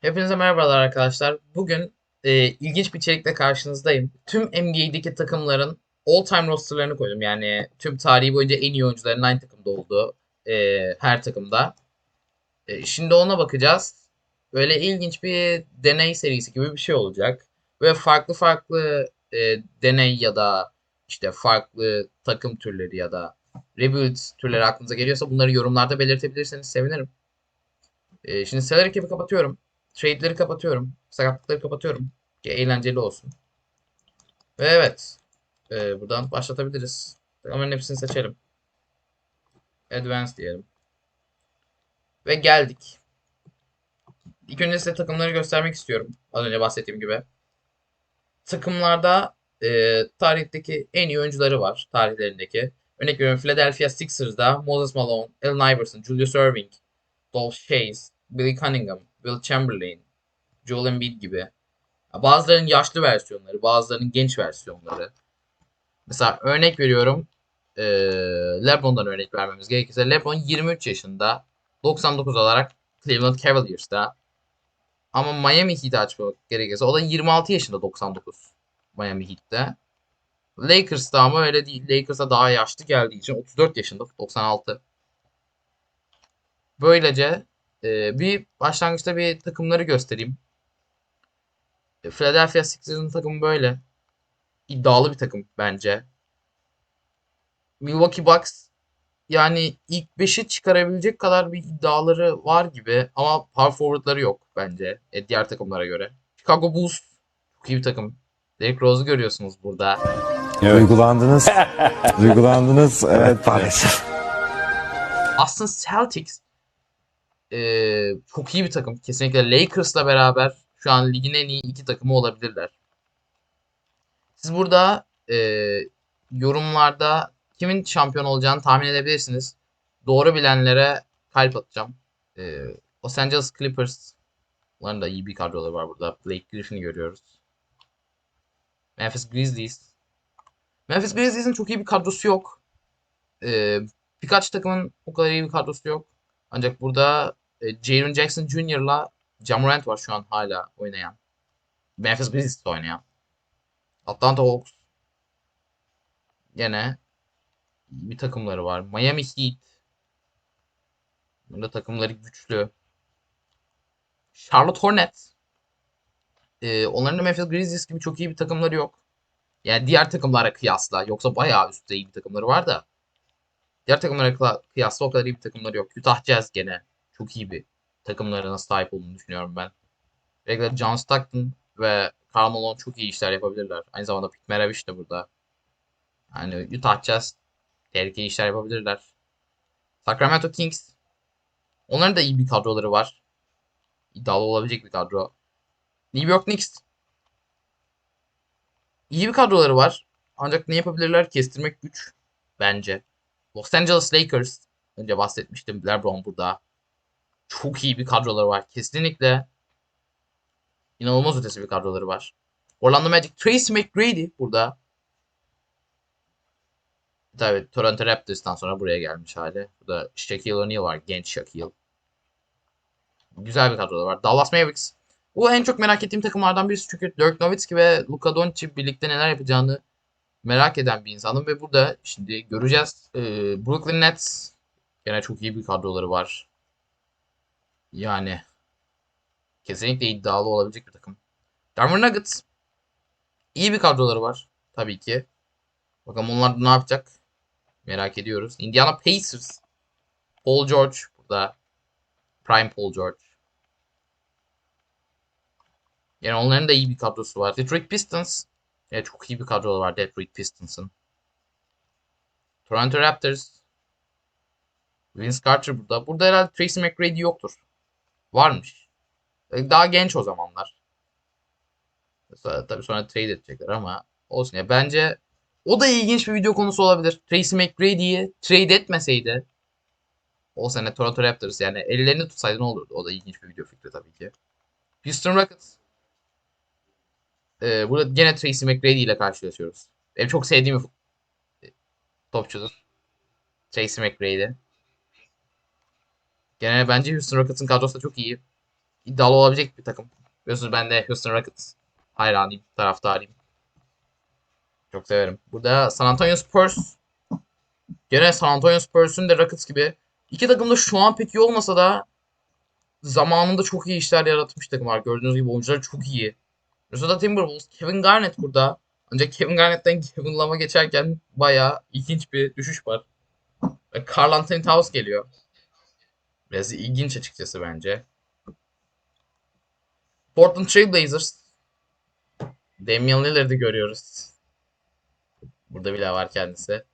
Hepinize merhabalar arkadaşlar. Bugün e, ilginç bir içerikle karşınızdayım. Tüm NBA'deki takımların all-time rosterlarını koydum. Yani tüm tarihi boyunca en iyi oyuncuların aynı takımda olduğu e, her takımda. E, şimdi ona bakacağız. Böyle ilginç bir deney serisi gibi bir şey olacak. Ve farklı farklı e, deney ya da işte farklı takım türleri ya da rebuild türleri aklınıza geliyorsa bunları yorumlarda belirtebilirseniz sevinirim. E, şimdi seller ekibi kapatıyorum. Trade'leri kapatıyorum. Sakatlıkları kapatıyorum. Ki eğlenceli olsun. Ve evet. e, buradan başlatabiliriz. Takımların hepsini seçelim. Advance diyelim. Ve geldik. İlk önce size takımları göstermek istiyorum. Az önce bahsettiğim gibi. Takımlarda e, tarihteki en iyi oyuncuları var. Tarihlerindeki. Örnek veriyorum Philadelphia Sixers'da Moses Malone, Allen Iverson, Julius Erving, Dolph Chase, Billy Cunningham, Will Chamberlain, Joel Embiid gibi. Bazılarının yaşlı versiyonları, bazılarının genç versiyonları. Mesela örnek veriyorum. eee, LeBron'dan örnek vermemiz gerekirse LeBron 23 yaşında 99 olarak Cleveland Cavaliers'ta. Ama Miami Heat'i açmak gerekirse o da 26 yaşında 99 Miami Heat'te. Lakers'ta ama öyle değil. Lakers'a daha yaşlı geldiği için 34 yaşında 96. Böylece e, bir başlangıçta bir takımları göstereyim. E, Philadelphia Sixers'ın takımı böyle. İddialı bir takım bence. Milwaukee Bucks yani ilk 5'i çıkarabilecek kadar bir iddiaları var gibi ama power forward'ları yok bence e, diğer takımlara göre. Chicago Bulls çok iyi bir takım. Derrick Rose'u görüyorsunuz burada. Duygulandınız. Duygulandınız. Evet maalesef. Aslında Celtics eee, çok iyi bir takım. Kesinlikle Lakers'la beraber şu an ligin en iyi iki takımı olabilirler. Siz burada eee, yorumlarda kimin şampiyon olacağını tahmin edebilirsiniz. Doğru bilenlere kalp atacağım. Eee, Los Angeles Clippers. Onların da iyi bir kadroları var burada. Blake Griffin'i görüyoruz. Memphis Grizzlies. Memphis Grizzlies'in çok iyi bir kadrosu yok. Eee, birkaç takımın o kadar iyi bir kadrosu yok. Ancak burada e, Jaren Jackson Jr.'la Ja Morant var şu an hala oynayan. Memphis Grizzlies'te oynayan. Atlanta Hawks. Gene bir takımları var. Miami Heat. Burada takımları güçlü. Charlotte Hornets. Ee, onların da Memphis Grizzlies gibi çok iyi bir takımları yok. Yani diğer takımlara kıyasla. Yoksa bayağı üstte iyi bir takımları var da. Diğer takımlara kıyasla o kadar iyi bir takımları yok. Utah Jazz gene çok iyi bir takımlarına sahip olduğunu düşünüyorum ben. Özellikle John Stockton ve Karl Malone çok iyi işler yapabilirler. Aynı zamanda Pete Maravich de burada. Yani Utah Jazz tehlikeli işler yapabilirler. Sacramento Kings onların da iyi bir kadroları var. İddialı olabilecek bir kadro. New York Knicks iyi bir kadroları var. Ancak ne yapabilirler kestirmek güç bence. Los Angeles Lakers önce bahsetmiştim LeBron burada. Çok iyi bir kadroları var. Kesinlikle inanılmaz ötesi bir kadroları var. Orlando Magic Tracy McGrady burada. Tabii Toronto Raptors'tan sonra buraya gelmiş hali. Burada Shaquille O'Neal var. Genç Shaquille. Güzel bir kadroları var. Dallas Mavericks. Bu en çok merak ettiğim takımlardan birisi çünkü Dirk Nowitzki ve Luka Doncic birlikte neler yapacağını merak eden bir insanım ve burada şimdi göreceğiz. Ee, Brooklyn Nets gene çok iyi bir kadroları var. Yani kesinlikle iddialı olabilecek bir takım. Denver Nuggets iyi bir kadroları var tabii ki. Bakalım onlar ne yapacak merak ediyoruz. Indiana Pacers Paul George burada. Prime Paul George. Yani onların da iyi bir kadrosu var. Detroit Pistons Evet çok iyi bir kadroları var Detroit Pistons'ın. Toronto Raptors. Vince Carter burada. Burada herhalde Tracy McGrady yoktur. Varmış. E, Daha genç o zamanlar. Sonra, tabii sonra trade edecekler ama olsun ya. Bence o da ilginç bir video konusu olabilir. Tracy McGrady'yi trade etmeseydi o sene Toronto Raptors yani ellerini tutsaydı ne olurdu? O da ilginç bir video fikri tabii ki. Houston Rockets. Ee, burada gene Tracy McGrady ile karşılaşıyoruz. Benim çok sevdiğim bir topçudur. Tracy McGrady. Gene bence Houston Rockets'ın kadrosu da çok iyi. iddialı olabilecek bir takım. Biliyorsunuz ben de Houston Rockets hayranıyım, taraftarıyım. Çok severim. Burada San Antonio Spurs. Gene San Antonio Spurs'un de Rockets gibi. İki takım da şu an pek iyi olmasa da zamanında çok iyi işler yaratmış takımlar. Gördüğünüz gibi oyuncular çok iyi. Minnesota Timberwolves, Kevin Garnett burada. Ancak Kevin Garnett'ten Kevin Love'a geçerken bayağı ilginç bir düşüş var. Ve Karl Anthony Towns geliyor. Biraz ilginç açıkçası bence. Portland Trail Blazers. Damian Lillard'ı görüyoruz. Burada bile var kendisi.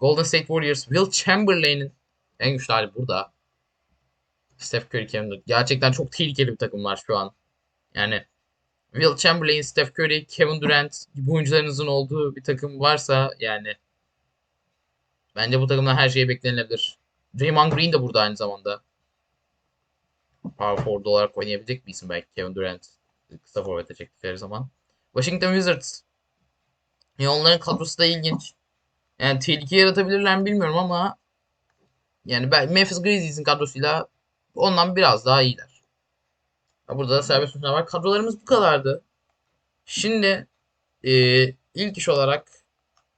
Golden State Warriors. Will Chamberlain'in en güçlü hali burada. Steph Curry, Kevin Durant. Gerçekten çok tehlikeli bir takımlar şu an. Yani Will Chamberlain, Steph Curry, Kevin Durant gibi oyuncularınızın olduğu bir takım varsa yani bence bu takımdan her şey beklenilebilir. Draymond Green de burada aynı zamanda. Power forward olarak oynayabilecek bir isim belki Kevin Durant kısa forvete çektikleri zaman. Washington Wizards. Ya onların kadrosu da ilginç. Yani tehlike yaratabilirler mi bilmiyorum ama yani ben Memphis Grizzlies'in kadrosuyla ondan biraz daha iyiler. Ha, Burada da serbest uçuşlar var. Kadrolarımız bu kadardı. Şimdi e, ilk iş olarak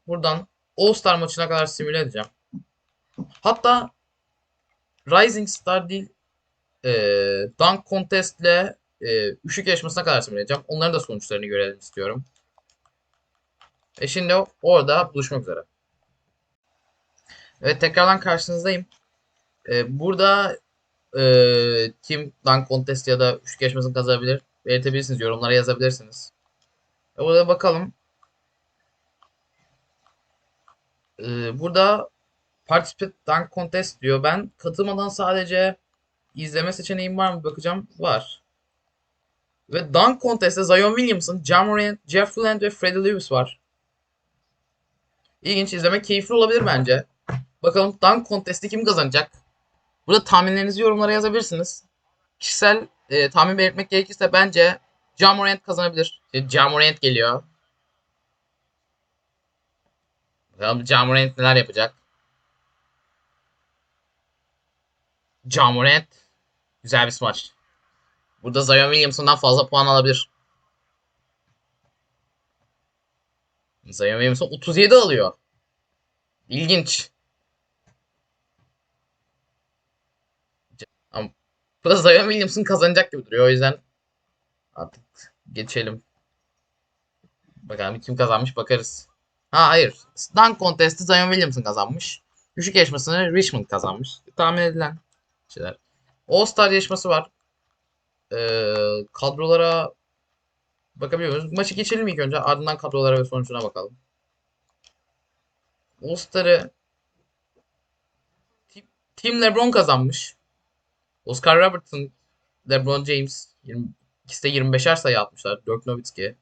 buradan All-Star maçına kadar simüle edeceğim. Hatta Rising Star değil e, Dunk Contest ile e, üşük yarışmasına kadar simüle edeceğim. Onların da sonuçlarını görelim istiyorum. E şimdi orada buluşmak üzere. Evet tekrardan karşınızdayım. E, burada e, kim Dunk Contest ya da üşük yarışmasını kazanabilir belirtebilirsiniz. Yorumlara yazabilirsiniz. E, burada bakalım. E, burada Participate Dunk Contest diyor. Ben katılmadan sadece izleme seçeneğim var mı bakacağım. Var. Ve Dunk Contest'te Zion Williamson, Morant, Jeff Land ve Freddie Lewis var. İlginç izlemek keyifli olabilir bence. Bakalım Dunk Contest'i kim kazanacak? Burada tahminlerinizi yorumlara yazabilirsiniz. Kişisel e, tahmin belirtmek gerekirse bence Morant kazanabilir. İşte Morant geliyor. Bakalım Morant neler yapacak. Morant güzel bir smaç. Burada Zion Williamson'dan fazla puan alabilir. Zion Williamson 37 alıyor. İlginç. Ama burada Zion Williamson kazanacak gibi duruyor. O yüzden artık geçelim. Bakalım kim kazanmış bakarız. Ha hayır. Dunk Contest'i Zion Williamson kazanmış. Düşük yarışmasını Richmond kazanmış. Tahmin edilen şeyler. All Star yarışması var. Ee, kadrolara bakabiliyor muyuz? Maçı geçelim ilk önce. Ardından kadrolara ve sonucuna bakalım. All Star'ı Team- LeBron kazanmış. Oscar Robertson, LeBron James 20, ikisi de 25'er sayı atmışlar. Dirk Nowitzki.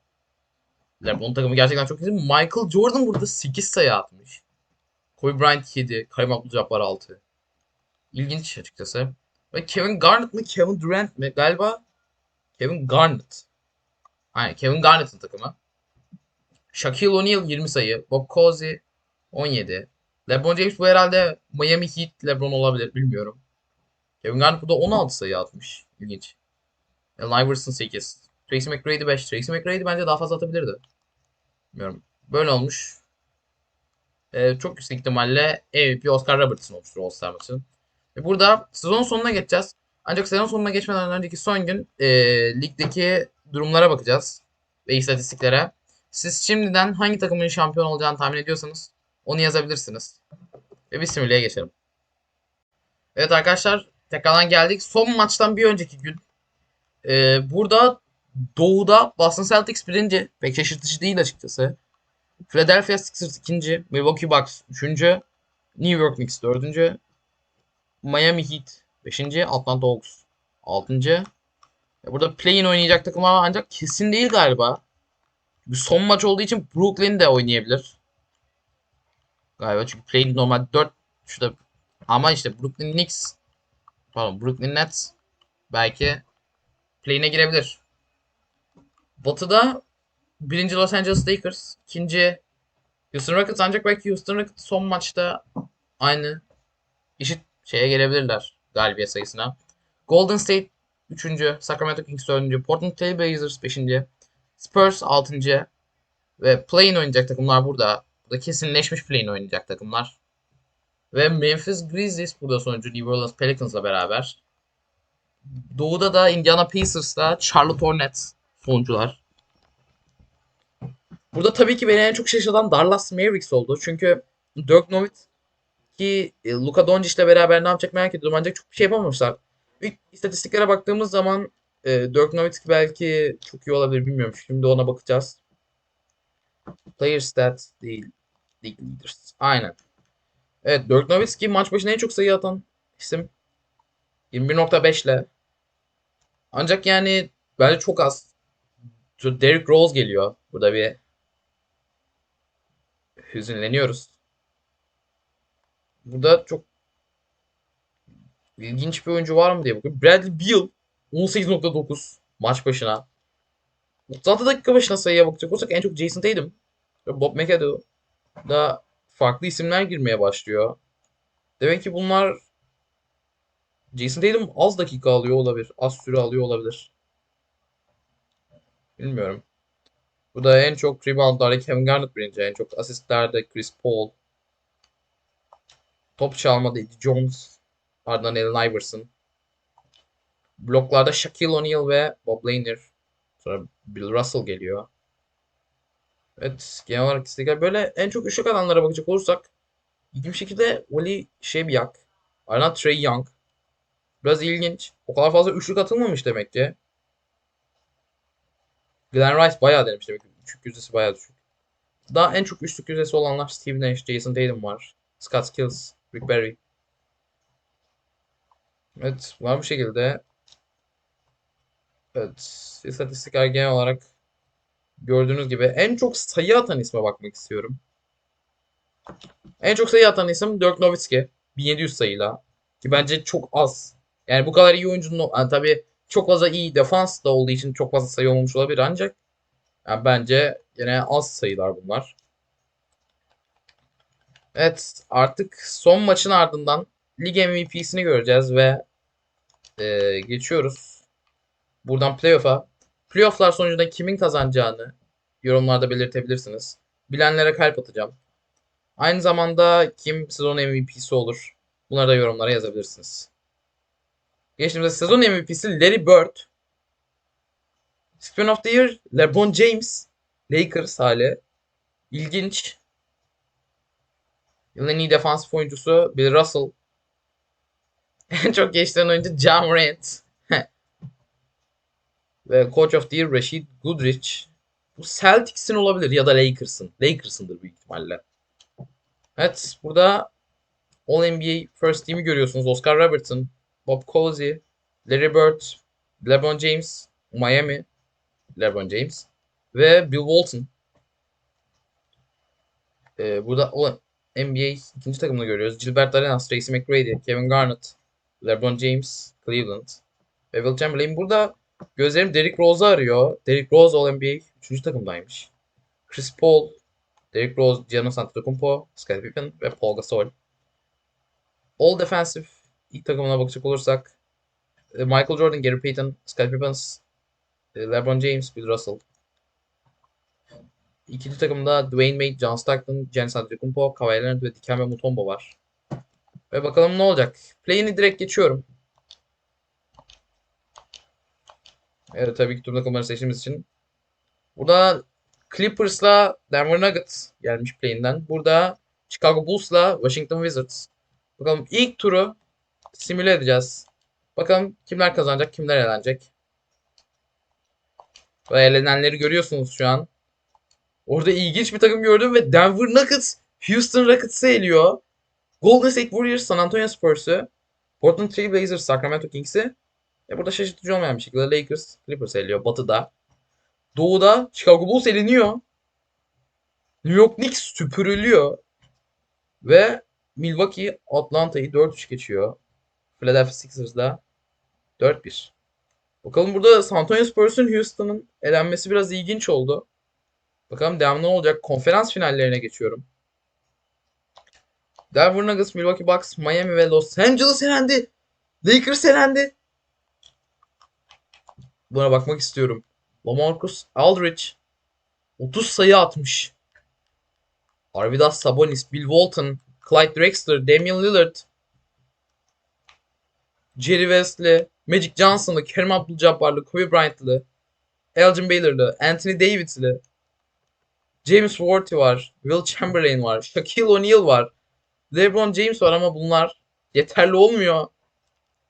LeBron takımı gerçekten çok iyi. Michael Jordan burada 8 sayı atmış. Kobe Bryant 7. Karim Abdul-Jabbar 6. İlginç açıkçası. Ve Kevin Garnett mı Kevin Durant mi? Galiba Kevin Garnett. Aynen Kevin Garnett'ın takımı. Shaquille O'Neal 20 sayı. Bob Cousy 17. LeBron James bu herhalde Miami Heat LeBron olabilir bilmiyorum. Kevin Garnett burada 16 sayı atmış. İlginç. Allen Iverson 8. Tracy McGrady 5. Tracy McGrady bence daha fazla atabilirdi. Bilmiyorum. Böyle olmuş. Ee, çok yüksek ihtimalle MVP Oscar Robertson olmuştur All-Star maçının. Ve burada sezon sonuna geçeceğiz. Ancak sezon sonuna geçmeden önceki son gün e, ligdeki durumlara bakacağız. Ve istatistiklere. Siz şimdiden hangi takımın şampiyon olacağını tahmin ediyorsanız onu yazabilirsiniz. Ve bir simüleye geçelim. Evet arkadaşlar tekrardan geldik. Son maçtan bir önceki gün. e, burada Doğu'da Boston Celtics birinci. Pek şaşırtıcı değil açıkçası. Philadelphia Sixers ikinci. Milwaukee Bucks üçüncü. New York Knicks dördüncü. Miami Heat 5. Atlanta Hawks 6. Burada play-in oynayacak takımlar var ancak kesin değil galiba. Bir son maç olduğu için Brooklyn de oynayabilir. Galiba çünkü play-in normal 4 şurada ama işte Brooklyn Knicks pardon Brooklyn Nets belki play-in'e girebilir. Batı'da birinci Los Angeles Lakers, ikinci Houston Rockets ancak belki Houston Rockets son maçta aynı eşit şeye gelebilirler galibiyet sayısına. Golden State 3. Sacramento Kings 4. Portland Trail Blazers 5. Spurs 6. Ve play-in oynayacak takımlar burada. Burada kesinleşmiş play-in oynayacak takımlar. Ve Memphis Grizzlies burada sonuncu New Orleans Pelicans'la beraber. Doğu'da da Indiana Pacers'la Charlotte Hornets sonuncular. Burada tabii ki beni en çok şaşırtan Dallas Mavericks oldu. Çünkü Dirk Nowitzki e, Luka Doncic'le beraber ne yapacak merak ediyorum. Ancak çok bir şey yapamamışlar. İlk istatistiklere baktığımız zaman e, Dirk Nowitzki belki çok iyi olabilir bilmiyorum. Şimdi ona bakacağız. Player stats değil. League leaders. Aynen. Evet Dirk Nowitzki maç başına en çok sayı atan isim. 21.5 ile. Ancak yani bence çok az. Derrick Rose geliyor. Burada bir hüzünleniyoruz. Burada çok ilginç bir oyuncu var mı diye bakıyorum. Bradley Beal 18.9 maç başına. 36 dakika başına sayıya bakacak olursak en çok Jason Tatum Bob McAdoo da farklı isimler girmeye başlıyor. Demek ki bunlar Jason Tatum az dakika alıyor olabilir. Az süre alıyor olabilir. Bilmiyorum. Burada en çok reboundlarda Kevin Garnett birinci. En çok asistlerde Chris Paul. Top çalmada Eddie Jones. Ardından Allen Iverson. Bloklarda Shaquille O'Neal ve Bob Lanier. Sonra Bill Russell geliyor. Evet genel olarak istekler böyle en çok üçlük alanlara bakacak olursak ilginç şekilde Wally Şebyak, ardından Trey Young. Biraz ilginç. O kadar fazla üçlük atılmamış demek ki. Glenn Rice bayağı denemiş demek ki. Üçlük yüzdesi bayağı düşük. Daha en çok üçlük yüzdesi olanlar Steve Nash, Jason Tatum var. Scott Skills, Rick Barry. Evet, var bu şekilde. Evet, istatistikler genel olarak gördüğünüz gibi en çok sayı atan isme bakmak istiyorum. En çok sayı atan isim Dirk Nowitzki. 1700 sayıyla. Ki bence çok az. Yani bu kadar iyi oyuncunun yani tabii çok fazla iyi defans da olduğu için çok fazla sayı olmamış olabilir ancak yani bence yine az sayılar bunlar. Evet artık son maçın ardından lig MVP'sini göreceğiz ve e, geçiyoruz. Buradan playoff'a. Playoff'lar sonucunda kimin kazanacağını yorumlarda belirtebilirsiniz. Bilenlere kalp atacağım. Aynı zamanda kim sezon MVP'si olur? Bunları da yorumlara yazabilirsiniz. Geçtiğimizde sezon MVP'si Larry Bird. Spin of the Year LeBron James. Lakers hali. İlginç. Yılın en iyi defansif oyuncusu Bill Russell. En çok geçtiren oyuncu John Morant. Ve Coach of the Year Rashid Goodrich. Bu Celtics'in olabilir ya da Lakers'ın. Lakers'ındır büyük ihtimalle. Evet burada All NBA First Team'i görüyorsunuz. Oscar Robertson, Bob Cousy, Larry Bird, LeBron James, Miami, LeBron James ve Bill Walton. Ee, burada NBA ikinci takımını görüyoruz. Gilbert Arenas, Tracy McGrady, Kevin Garnett, LeBron James, Cleveland ve Will Chamberlain. Burada gözlerim Derrick Rose'u arıyor. Derrick Rose All NBA 3. takımdaymış. Chris Paul, Derrick Rose, Giannis Antetokounmpo, Scottie Pippen ve Paul Gasol. All Defensive ilk takımına bakacak olursak e, Michael Jordan, Gary Payton, Scottie Pippen, e, LeBron James, Bill Russell. İkinci takımda Dwayne Wade, John Stockton, Giannis Antetokounmpo, Kawhi Leonard ve Dikembe Mutombo var. Ve bakalım ne olacak. Play'ini direkt geçiyorum. Evet tabii ki tüm takımları seçtiğimiz için. Burada Clippers'la Denver Nuggets gelmiş play'inden. Burada Chicago Bulls'la Washington Wizards. Bakalım ilk turu simüle edeceğiz. Bakalım kimler kazanacak, kimler elenecek. Ve elenenleri görüyorsunuz şu an. Orada ilginç bir takım gördüm ve Denver Nuggets Houston Rockets'ı eliyor. Golden State Warriors San Antonio Spurs'u. Portland Trail Blazers Sacramento Kings'i. Ve burada şaşırtıcı olmayan bir şekilde Lakers Clippers eliyor batıda. Doğuda Chicago Bulls eleniyor. New York Knicks süpürülüyor. Ve Milwaukee Atlanta'yı 4-3 geçiyor. Philadelphia Sixers'da 4-1. Bakalım burada San Antonio Spurs'un Houston'ın elenmesi biraz ilginç oldu. Bakalım devam ne olacak? Konferans finallerine geçiyorum. Denver Nuggets, Milwaukee Bucks, Miami ve Los Angeles elendi. Lakers elendi. Buna bakmak istiyorum. LaMarcus Aldridge 30 sayı atmış. Arvidas Sabonis, Bill Walton, Clyde Drexler, Damian Lillard, Jerry West'li, Magic Johnson'lı, Kerim Abdul-Jabbar'lı, Kobe Bryant'lı, Elgin Baylor'lı, Anthony Davis'li, James Worthy var, Will Chamberlain var, Shaquille O'Neal var, LeBron James var ama bunlar yeterli olmuyor.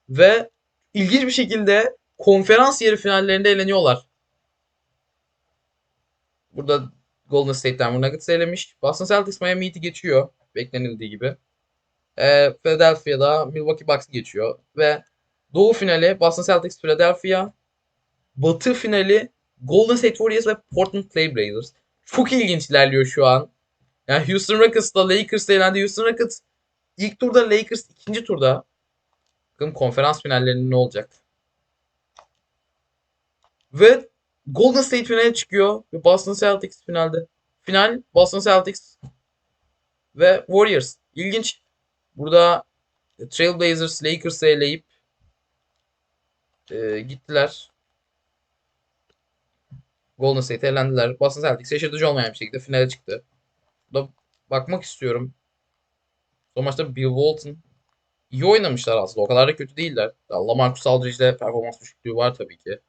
Ve ilginç bir şekilde konferans yarı finallerinde eleniyorlar. Burada Golden State Denver Nuggets elemiş. Boston Celtics Miami Heat'i geçiyor. Beklenildiği gibi. Ee, Philadelphia'da Milwaukee Bucks'ı geçiyor. Ve Doğu finali Boston Celtics Philadelphia. Batı finali Golden State Warriors ve Portland Trail Blazers. Çok ilginç ilerliyor şu an. Yani Houston Rockets'la Lakers elendi. Houston Rockets ilk turda Lakers ikinci turda. Bakalım konferans finallerinde ne olacak. Ve Golden State finale çıkıyor ve Boston Celtics finalde. Final Boston Celtics ve Warriors. İlginç. Burada Trailblazers Lakers'ı eleyip e, gittiler. Golden State'e elendiler. Boston Celtics şaşırtıcı olmayan bir şekilde finale çıktı. Burada bakmak istiyorum. Son maçta Bill Walton iyi oynamışlar aslında. O kadar da kötü değiller. LaMarcus Aldridge'de performans düşüklüğü var tabii ki.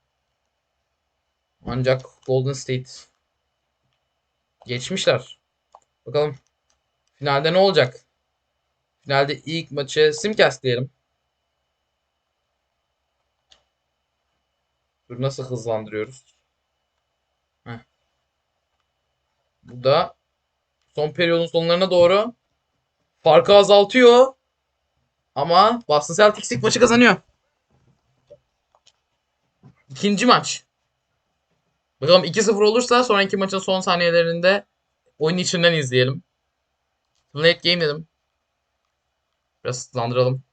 Ancak Golden State geçmişler. Bakalım finalde ne olacak? Finalde ilk maçı simcast diyelim. Dur nasıl hızlandırıyoruz? Bu da son periyodun sonlarına doğru farkı azaltıyor. Ama Boston Celtics ilk maçı kazanıyor. İkinci maç. Bakalım 2-0 olursa sonraki maçın son saniyelerinde oyun içinden izleyelim. Late game dedim. Biraz hızlandıralım.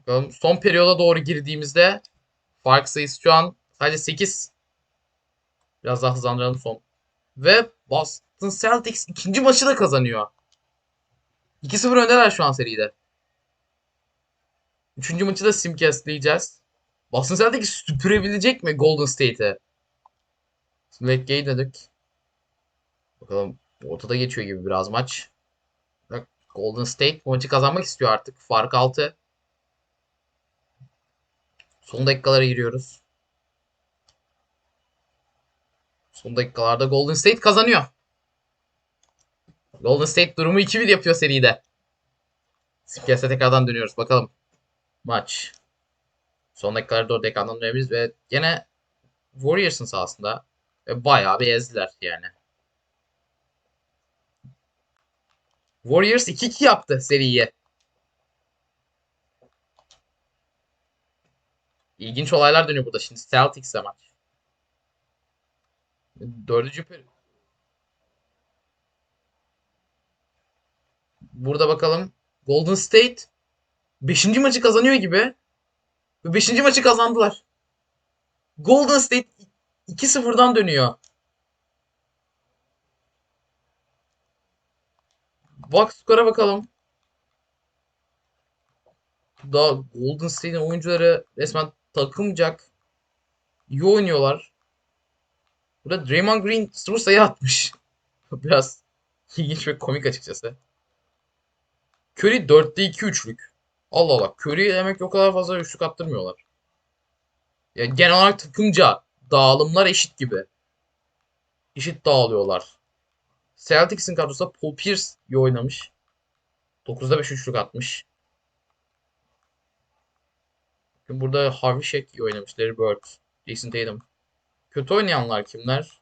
Bakalım son periyoda doğru girdiğimizde fark sayısı şu an sadece 8. Biraz daha hızlandıralım son. Ve Boston Celtics ikinci maçı da kazanıyor. 2-0 öndeler şu an seride. Üçüncü maçı da simcastleyeceğiz. Boston Celtics süpürebilecek mi Golden State'e? Late game dedik. Bakalım ortada geçiyor gibi biraz maç. Golden State bu maçı kazanmak istiyor artık. Fark 6. Son dakikalara giriyoruz. Son dakikalarda Golden State kazanıyor. Golden State durumu 2-1 yapıyor seride. Spikers'e tekrardan dönüyoruz. Bakalım. Maç. Son dakikalarda doğru ekrandan dönebiliriz ve gene Warriors'ın sahasında ve bayağı bir ezdiler yani. Warriors 2-2 yaptı seriyi. İlginç olaylar dönüyor burada şimdi. Celtics'e maç. Dördüncü peri- Burada bakalım. Golden State 5. maçı kazanıyor gibi. Ve 5. maçı kazandılar. Golden State 2-0'dan dönüyor. Box skora bakalım. Daha Golden State'in oyuncuları resmen takımcak. İyi oynuyorlar. Burada Draymond Green sayı atmış. Biraz ilginç ve komik açıkçası. Curry 4'te 2 üçlük. Allah Allah. Curry demek ki o kadar fazla üçlük attırmıyorlar. Ya genel olarak takımca dağılımlar eşit gibi. Eşit dağılıyorlar. Celtics'in kadrosunda Paul Pierce iyi oynamış. 9'da 5 üçlük atmış. Burada Harvey Shaq iyi oynamış. Larry Bird, Jason Tatum. Kötü oynayanlar kimler?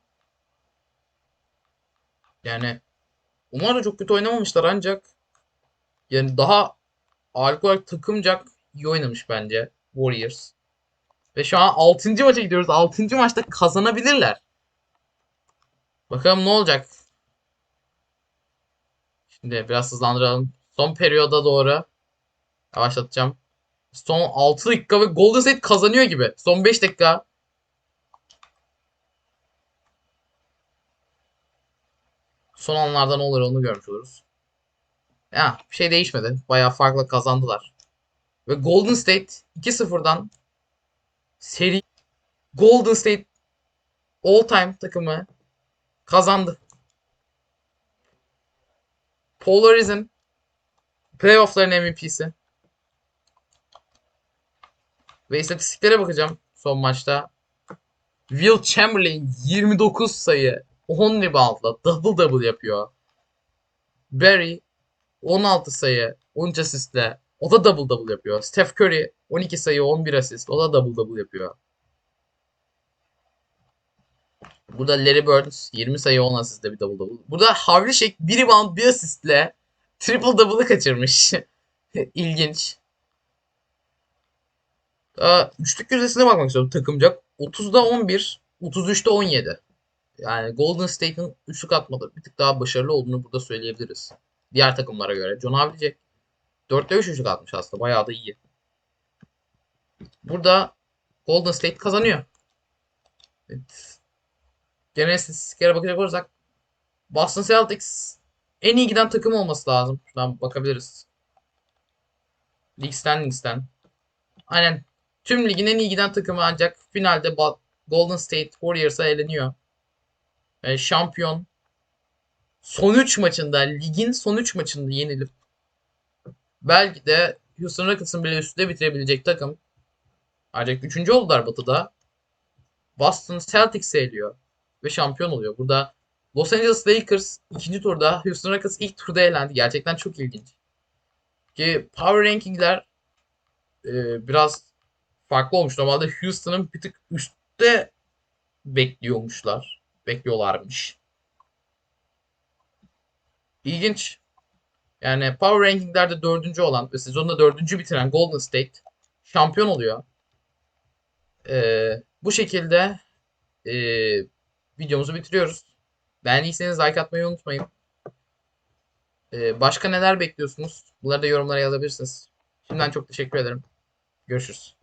Yani da çok kötü oynamamışlar ancak yani daha ağırlıklı olarak takımcak iyi oynamış bence Warriors. Ve şu an 6. maça gidiyoruz. 6. maçta kazanabilirler. Bakalım ne olacak. Şimdi biraz hızlandıralım. Son periyoda doğru yavaşlatacağım. Son 6 dakika ve Golden State kazanıyor gibi. Son 5 dakika. Son anlarda ne olur onu görmüş oluruz. Ya bir şey değişmedi. Bayağı farklı kazandılar. Ve Golden State 2-0'dan seri Golden State all time takımı kazandı. Polarizm playoff'ların MVP'si. Ve istatistiklere bakacağım son maçta. Will Chamberlain 29 sayı, 10 reboundla double double yapıyor. Barry 16 sayı, 13 asistle o da double double yapıyor. Steph Curry 12 sayı, 11 asist o da double double yapıyor. Burada Larry Bird 20 sayı 10 asistle bir double double. Burada Havlicek 1 rebound 1 asistle triple double'ı kaçırmış. İlginç. Aa, üçlük yüzdesine bakmak istiyorum takımcak. 30'da 11, 33'te 17. Yani Golden State'in üçlük atmaları bir tık daha başarılı olduğunu burada söyleyebiliriz. Diğer takımlara göre. John Havlicek 4'te 3 üçlük atmış aslında. Bayağı da iyi. Burada Golden State kazanıyor. Evet. Genel istatistiklere bakacak olursak Boston Celtics en iyi giden takım olması lazım. Şuradan bakabiliriz. League Standings'ten. Aynen. Tüm ligin en iyi giden takımı ancak finalde Golden State Warriors'a eleniyor. E, şampiyon. Son 3 maçında, ligin son 3 maçında yenilip belki de Houston Rockets'ın bile üstünde bitirebilecek takım. Ancak 3. oldular batıda. Boston Celtics'e eliyor ve şampiyon oluyor. Burada Los Angeles Lakers ikinci turda, Houston Rockets ilk turda elendi. Gerçekten çok ilginç. Ki Power Ranking'ler e, biraz farklı olmuş. Normalde Houston'ın bir tık üstte bekliyormuşlar. Bekliyorlarmış. İlginç. Yani Power Ranking'lerde dördüncü olan ve sezonda dördüncü bitiren Golden State şampiyon oluyor. Ee, bu şekilde e, videomuzu bitiriyoruz. Beğendiyseniz like atmayı unutmayın. Ee, başka neler bekliyorsunuz? Bunları da yorumlara yazabilirsiniz. Şimdiden çok teşekkür ederim. Görüşürüz.